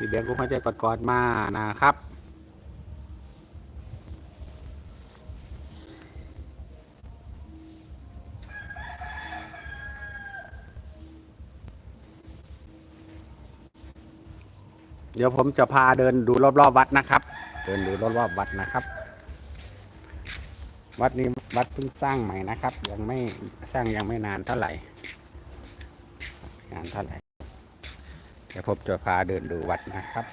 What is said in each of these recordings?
พี่เบียงก็เขาจะกอดๆมานะครับ เดี๋ยวผมจะพาเดินดูรอบๆวัดนะครับ เดินดูรอบๆวัดนะครับ วัดนี้วัดเพิ่งสร้างใหม่นะครับ ยังไม่สร้างยังไม่นานเท่าไหร่ นานเท่าไหร่ เดี๋ยวผมจะพาเดินดูวัดนะครับ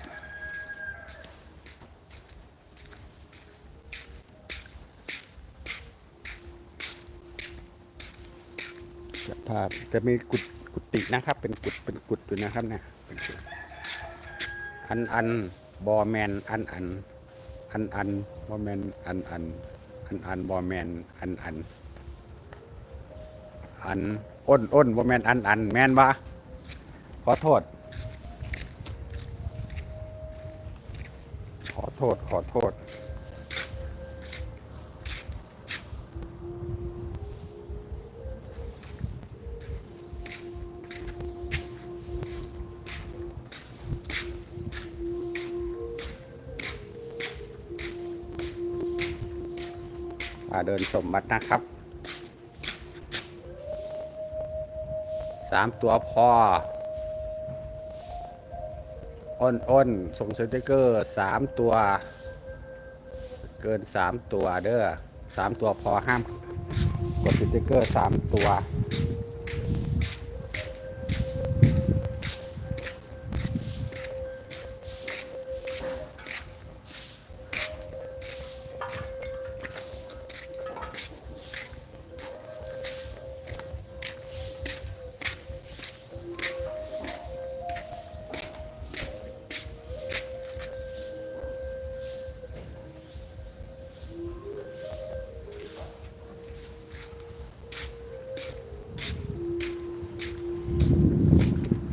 จะพาจะมีกุฏกุฏินะครับ เป็นกุฏเป็นกุฏอยู่นะครับเนี่ยเป็นกุฏอันอันบอแมนอันอันอันอันบอแมนอันอันอันอันบอแมนอันอันอันอ้นอ้นบอแมนอันอันแมนปะขอโทษ ขอ โทษ ขอโทษมาเดินชมวัดนะครับสามตัวพอ อ้นอ้นส่งสติกเกอร์สามตัว เกินสามตัวเด้อสามตัวพอห้ามกดสติกเกอร์สามตัว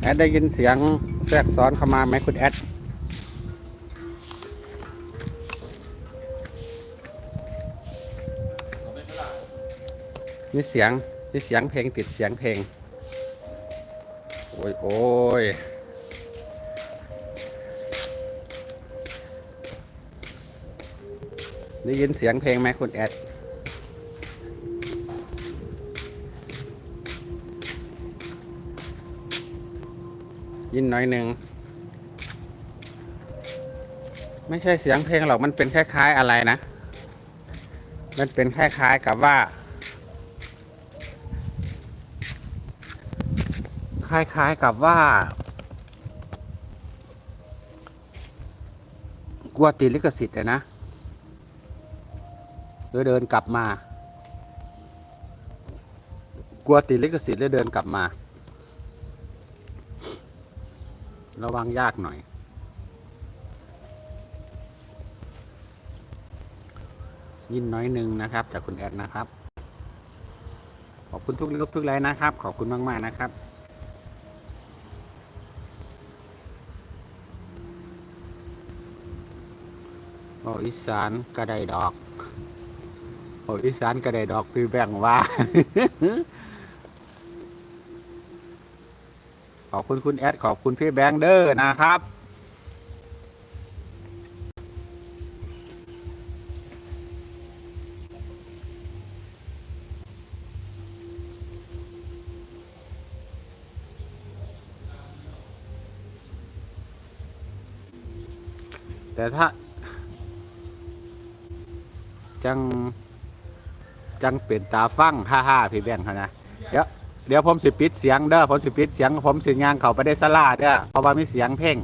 แอดได้ยินเสียงแทรกซ้อนเข้ามาไหมคุณแอดมีเสียงมีเสียงเพลงติดเสียงเพลง โอ้ยโอ้ยได้ยินเสียงเพลงไหมคุณแอด ยินหน้อยหนึ่งไม่ใช่เสียงเพลงหรอกมันเป็นคล้าย ๆอะไรนะ มันเป็นคล้ายๆกับว่า คล้ายๆกับว่า กลัวติดลิขสิทธิ์นะเลยเดินกลับมา กลัวติดลิขสิทธิ์เลยเดินกลับมา ระวังยากหน่อย ยินน้อยหนึ่งนะครับจากคุณแอดนะครับ ขอบคุณทุกลิฟทุกไลน์นะครับ ขอบคุณมาก ๆ นะครับโออีสานกระไดดอกโออีสานกระไดดอกพี่แบ่งว่า ขอบคุณคุณแอดขอบคุณพี่แบงค์เดอร์นะครับ แต่ถ้า จัง จังเป็นตาฟั่งฮ่าฮ่าพี่แบงค์เขานะ เดี๋ยวผมสิปิดเสียงเด้อผมสิปิดเสียงผมสิงานเขาไปได้สลาเด้อเพราะว่ามีเสียงเพลง